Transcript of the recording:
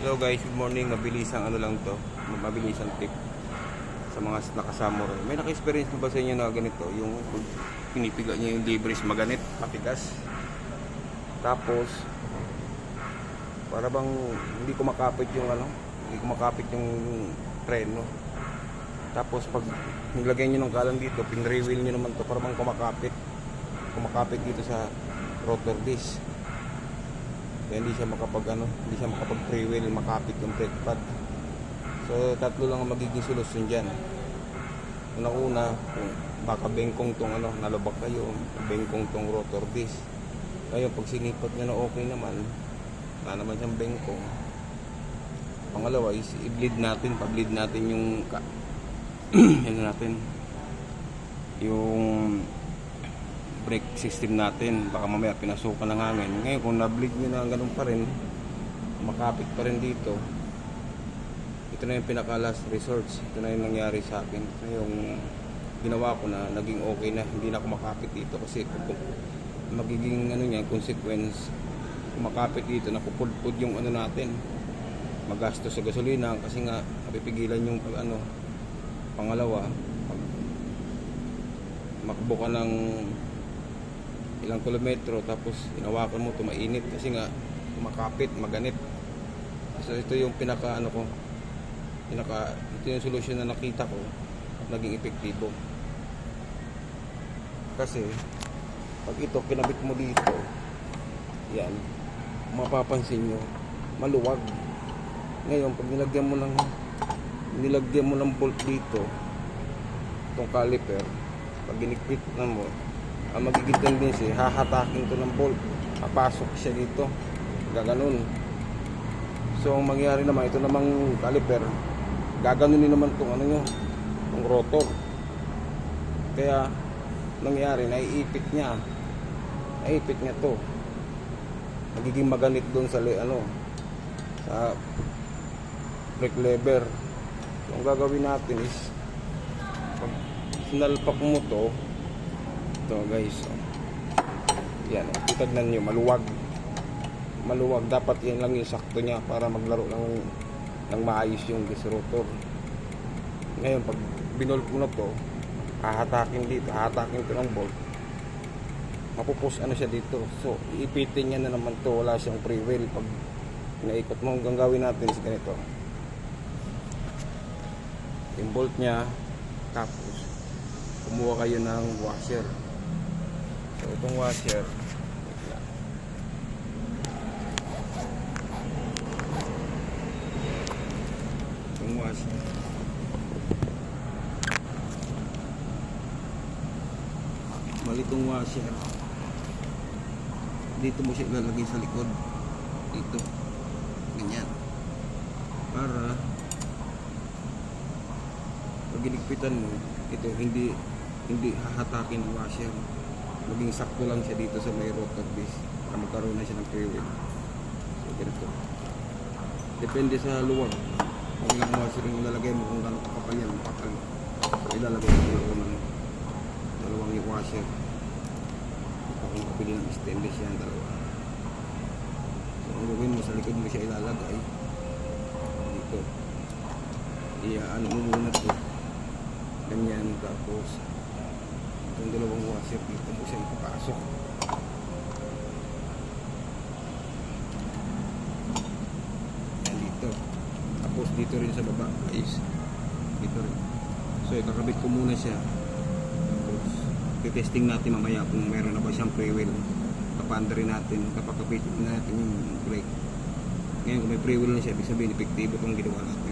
Hello guys, good morning. Mabilis ang ano lang to. Mabilis ang tip sa mga nakasamurai. May naka-experience na ba sa inyo na ganito? Yung pinipiga niya yung libris maganit, matigas. Tapos, para bang hindi ko makapit yung ano, hindi ko makapit yung preno. Tapos pag nilagay niyo ng kalan dito, pinrewheel niyo naman to para bang kumakapit. Kumakapit dito sa rotor disc. Kaya hindi siya makapag ano, hindi siya makapag freewheel, makapit yung brake pad. So tatlo lang ang magiging solusyon diyan. Una-una, baka bengkong tong ano, nalabak kayo, bengkong tong rotor disc. Ngayon pag sinipat niya na okay naman, wala naman siyang bengkong. Pangalawa is i-bleed natin, pa-bleed natin yung ka, ano natin, yung brake system natin. Baka mamaya pinasukan ng hangin. Ngayon kung na-bleed nyo na ganun pa rin. Makapit pa rin dito. Ito na yung pinaka last resort ito na yung nangyari sa akin. Ito na yung ginawa ko na naging okay na. Hindi na ako makapit dito kasi kung magiging ano niya consequence kung makapit dito napupudpud yung ano natin. Magastos sa gasolina kasi nga napipigilan yung pag ano pangalawa. Pag makbo ng ilang kilometro tapos hinawakan mo tumainit kasi nga makapit, maganit. So ito yung pinaka ano ko pinaka ito yung solusyon na nakita ko at naging epektibo. Kasi pag ito kinabit mo dito yan mapapansin nyo maluwag ngayon pag nilagyan mo ng nilagyan mo ng bolt dito itong caliper pag ginikpit na mo ang magiging tendency, hahatakin to ng bolt. Papasok siya dito. Gaganon. So, ang mangyari naman, ito namang caliper, gaganunin naman tong ano nyo, tong rotor. Kaya, nangyari, naiipit niya. Naiipit niya to. Nagiging maganit doon sa, ano, sa brake lever. So, ang gagawin natin is, pag sinalpak mo to, ito guys. Oh. yan. Titagnan nyo maluwag. Maluwag. Dapat yan lang yung sakto niya para maglaro ng ng maayos yung disrotor ngayon pag binol ko na to hahatakin dito hahatakin ko ng bolt. Mapupus ano siya dito. So iipitin niya na naman to. Wala siyang free wheel pag naikot mo hanggang gawin natin is ganito. Yung bolt niya tapos kumuha kayo ng washer So itong washer. Itong washer. Mali itong washer. Dito mo siya ilalagay sa likod. Dito. Ganyan. Para pag giligpitan mo, ito hindi hindi hahatakin ang washer maging sakto lang siya dito sa may rotor disc para magkaroon na siya ng free wheel so ganito. Depende sa luwag. Kung ilang washer yung ilalagay mo kung gano'ng kakapal yan makapal so ilalagay mo dalawang ano, dalawang yung washer. Ito kung kapili ng stainless yan dalawa. So ang gawin mo sa likod mo siya ilalagay. Dito. Iya-ano mo muna to. Ganyan tapos itong dalawang washer dito mo siya ipapasok. Dito. Tapos dito rin sa baba ayos dito rin. So ikakabit ko muna siya. Tapos titesting natin mamaya kung meron na ba siyang free wheel kapanda rin natin kapakabitin natin yung brake. Ngayon kung may free wheel na siya ibig sabihin epektibo itong ginawa natin